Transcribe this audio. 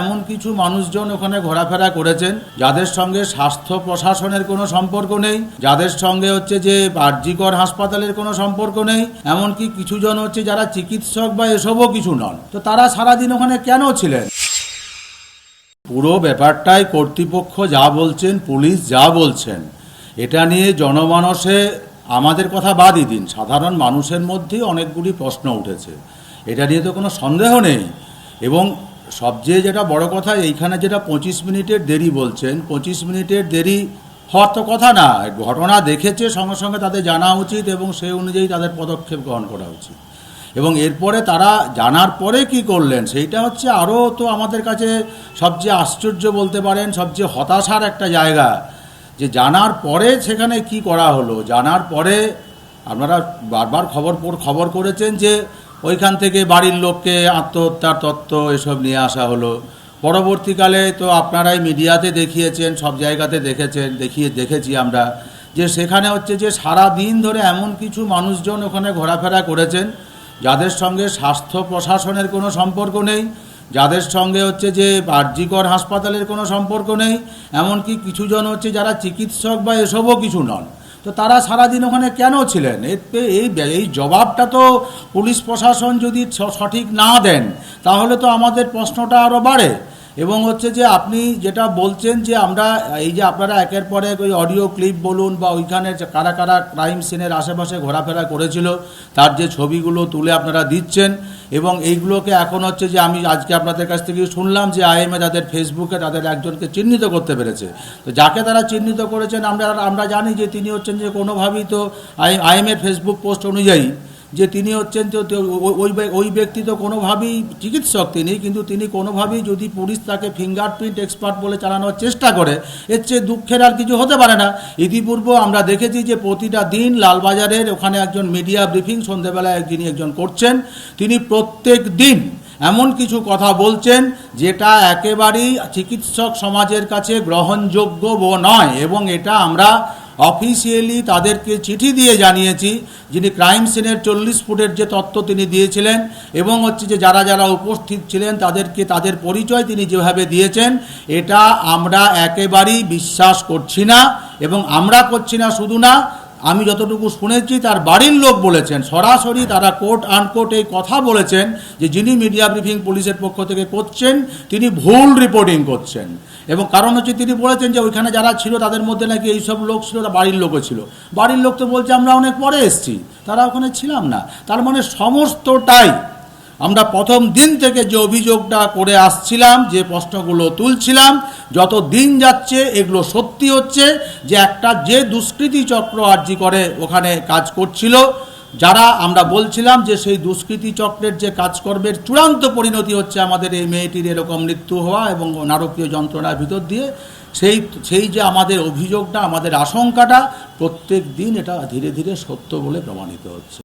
এমন কিছু মানুষজন ওখানে ঘোরাফেরা করেছেন, যাদের সঙ্গে স্বাস্থ্য প্রশাসনের কোনো সম্পর্ক নেই, যাদের সঙ্গে হচ্ছে যে আরজিকর হাসপাতালের কোনো সম্পর্ক নেই, এমনকি কিছু জন হচ্ছে যারা চিকিৎসক বা এসবও কিছু নন। তো তারা সারাদিন ওখানে কেন ছিলেন? পুরো ব্যাপারটাই কর্তৃপক্ষ যা বলছেন, পুলিশ যা বলছেন, এটা নিয়ে জনমানসে আমাদের কথা বাদই দিন। সাধারণ মানুষের মধ্যেই অনেকগুলি প্রশ্ন উঠেছে। এটা নিয়ে তো কোনো সন্দেহ নেই। এবং সবচেয়ে যেটা বড় কথা, এইখানে যেটা পঁচিশ মিনিটের দেরি বলছেন, পঁচিশ মিনিটের দেরি হওয়ার তো কথা না। ঘটনা দেখেছে, সঙ্গে সঙ্গে তাদের জানা উচিত এবং সেই অনুযায়ী তাদের পদক্ষেপ গ্রহণ করা উচিত। এবং এরপরে তারা জানার পরে কি করলেন, সেইটা হচ্ছে আরও তো আমাদের কাছে সবচেয়ে আশ্চর্য বলতে পারেন, সবচেয়ে হতাশার একটা জায়গা। যে জানার পরে সেখানে কি করা হলো? জানার পরে আপনারা বারবার খবর খবর করেছেন যে ওইখান থেকে বাড়ির লোককে আত্মহত্যার তত্ত্ব এসব নিয়ে আসা হলো। পরবর্তীকালে তো আপনারাই মিডিয়াতে দেখিয়েছেন, সব জায়গাতে দেখেছেন, দেখিয়ে দেখেছি আমরা যে সেখানে হচ্ছে যে সারা দিন ধরে এমন কিছু মানুষজন ওখানে ঘোরাফেরা করেছেন, যাদের সঙ্গে স্বাস্থ্য প্রশাসনের কোনো সম্পর্ক নেই, যাদের সঙ্গে হচ্ছে যে আরজিকর হাসপাতালের কোনো সম্পর্ক নেই, এমনকি কিছু জন হচ্ছে যারা চিকিৎসক বা এসবও কিছু নন। তো তারা সারাদিন ওখানে কেন ছিলেন? এই এই জবাবটা তো পুলিশ প্রশাসন যদি সঠিক না দেন, তাহলে তো আমাদের প্রশ্নটা আরও বাড়ে। এবং হচ্ছে যে আপনি যেটা বলছেন যে আমরা, এই যে আপনারা একের পর এক ওই অডিও ক্লিপ বলুন বা ওইখানে কারা কারা ক্রাইম সিনের আশেপাশে ঘোরাফেরা করেছিল, তার যে ছবিগুলো তুলে আপনারা দিচ্ছেন এবং এইগুলোকে এখন হচ্ছে যে আমি আজকে আপনাদের কাছ থেকে শুনলাম যে আইএমএ তাদের ফেসবুকে তাদের একজনকে চিহ্নিত করতে পেরেছে। তো যাকে তারা চিহ্নিত করেছেন, আমরা আমরা জানি যে তিনি হচ্ছেন যে কোনোভাবেই তো আই আইএমএর ফেসবুক পোস্ট অনুযায়ী যে তিনি হচ্ছেন ওই- ওই ব্যক্তি তো কোনোভাবেই চিকিৎসক তিনি, কিন্তু তিনি কোনোভাবেই যদি পুলিশ তাকে ফিঙ্গারপ্রিন্ট এক্সপার্ট বলে চালানোর চেষ্টা করে, এর চেয়ে দুঃখের আর কিছু হতে পারে না। ইতিপূর্বে আমরা দেখেছি যে প্রতিটা দিন লালবাজারের ওখানে একজন মিডিয়া ব্রিফিং সন্ধেবেলায় যিনি একজন করছেন, তিনি প্রত্যেক দিন এমন কিছু কথা বলছেন যেটা একেবারেই চিকিৎসক সমাজের কাছে গ্রহণযোগ্য নয়, এবং এটা আমরা অফিসিয়ালি তাদেরকে চিঠি দিয়ে জানিয়েছি, যিনি ক্রাইম সিনের চল্লিশ ফুটের যে তত্ত্ব তিনি দিয়েছিলেন, এবং হচ্ছে যে যারা যারা উপস্থিত ছিলেন, তাদেরকে তাদের পরিচয় তিনি যেভাবে দিয়েছেন, এটা আমরা একেবারেই বিশ্বাস করছি না, এবং আমরা করছি না শুধু না আমি যতটুকু শুনেছি, তার বাড়ির লোক বলেছেন, সরাসরি তারা কোর্ট আনকোর্ট এই কথা বলেছেন যে যিনি মিডিয়া ব্রিফিং পুলিশের পক্ষ থেকে করছেন, তিনি ভুল রিপোর্টিং করছেন। এবং কারণ হচ্ছে তিনি বলেছেন যে ওইখানে যারা ছিল, তাদের মধ্যে নাকি এইসব লোক ছিল বাড়ির লোকও ছিল। বাড়ির লোক তো বলছে, আমরা অনেক পরে এসেছি, তারা ওখানে ছিলাম না। তার মানে সমস্তটাই আমরা প্রথম দিন থেকে যে অভিযোগটা করে আসছিলাম, যে প্রশ্নগুলো তুলছিলাম, যত দিন যাচ্ছে এগুলো সত্যি হচ্ছে যে একটা যে দুষ্কৃতি চক্র আর্জি করে ওখানে কাজ করছিল, যারা আমরা বলছিলাম যে সেই দুষ্কৃতি চক্রের যে কাজকর্মের চূড়ান্ত পরিণতি হচ্ছে আমাদের এই মেয়েটির এরকম মৃত্যু হওয়া এবং নারকীয় যন্ত্রণার ভিতর দিয়ে, সেই সেই যে আমাদের অভিযোগটা, আমাদের আশঙ্কাটা প্রত্যেক দিন এটা ধীরে ধীরে সত্য বলে প্রমাণিত হচ্ছে।